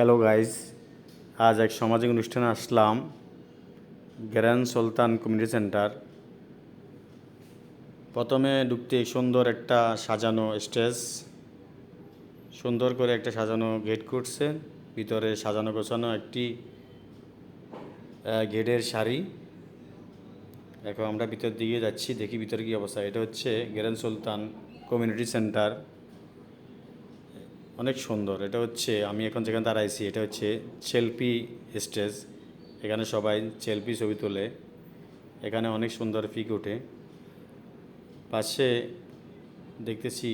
Hello guys আজ এক সামাজিক অনুষ্ঠানে আসলাম, গ্র্যান্ড সুলতান কমিউনিটি সেন্টার প্রথমে ঢুকতে সুন্দর একটা সাজানো স্টেজ, সুন্দর করে একটা সাজানো গেট করছে ভিতরে সাজানো গোছানো একটি গেটের শাড়ি এখন আমরা ভিতর দিকে যাচ্ছি, দেখি ভিতরে কী অবস্থা। এটা হচ্ছে গ্র্যান্ড সুলতান কমিউনিটি সেন্টার অনেক সুন্দর। এটা হচ্ছে, আমি এখন যেখানে দাঁড়াইছি, এটা হচ্ছে চেলপি স্টেজ এখানে সবাই চেলপি ছবি তোলে। এখানে অনেক সুন্দর পিক ওঠে। পাশে দেখতেছি,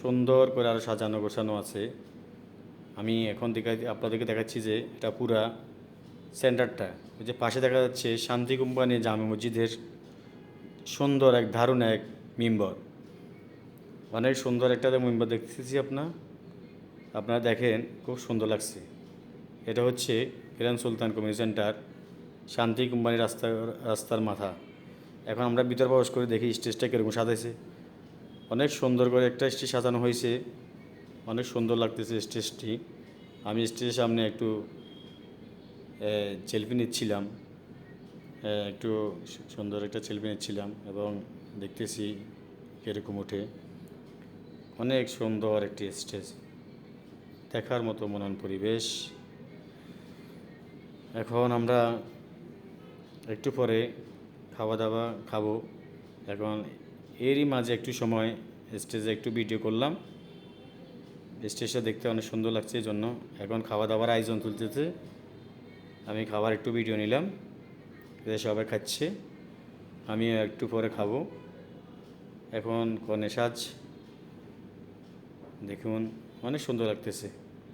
সুন্দর করে আরও সাজানো গোছানো আছে। আমি এখন দেখাই, আপনাদেরকে দেখাচ্ছি যে এটা পুরা সেন্টারটা। ওই যে পাশে দেখা যাচ্ছে শান্তি কোম্পানি জামে মসজিদের সুন্দর এক দারুণ এক মিম্বর। অনেক সুন্দর একটা মিম্বর দেখতেছি আপনার। আপনারা দেখেন, খুব সুন্দর লাগছে। এটা হচ্ছে Grand Sultan Community Centre, Shanti Company রাস্তা, রাস্তার মাথা। এখন আমরা ভিতর প্রবেশ করে দেখি স্টেজটা কীরকম সাজাইছে। অনেক সুন্দর করে একটা স্টেজ সাজানো হয়েছে। অনেক সুন্দর লাগতেছে স্টেজটি। আমি স্টেজের সামনে একটু সেলফি নিচ্ছিলাম। একটু সুন্দর একটা সেলফি নিচ্ছিলাম এবং দেখতেছি কীরকম ওঠে। অনেক সুন্দর একটি স্টেজ। দেখার মতো মনন পরিবেশ। এখন আমরা একটু পরে খাওয়া দাওয়া খাব। এখন এরই মাঝে একটু সময়, স্টেজে একটু ভিডিও করলাম। স্টেজটা দেখতে অনেক সুন্দর লাগছে এই জন্য এখন খাওয়া দাওয়ার আয়োজন তুলতেছে আমি খাবার একটু ভিডিও নিলাম। সবাই খাচ্ছে। আমিও একটু পরে খাব। এখন কনে সাজ দেখুন, অনেক সুন্দর লাগতেছে।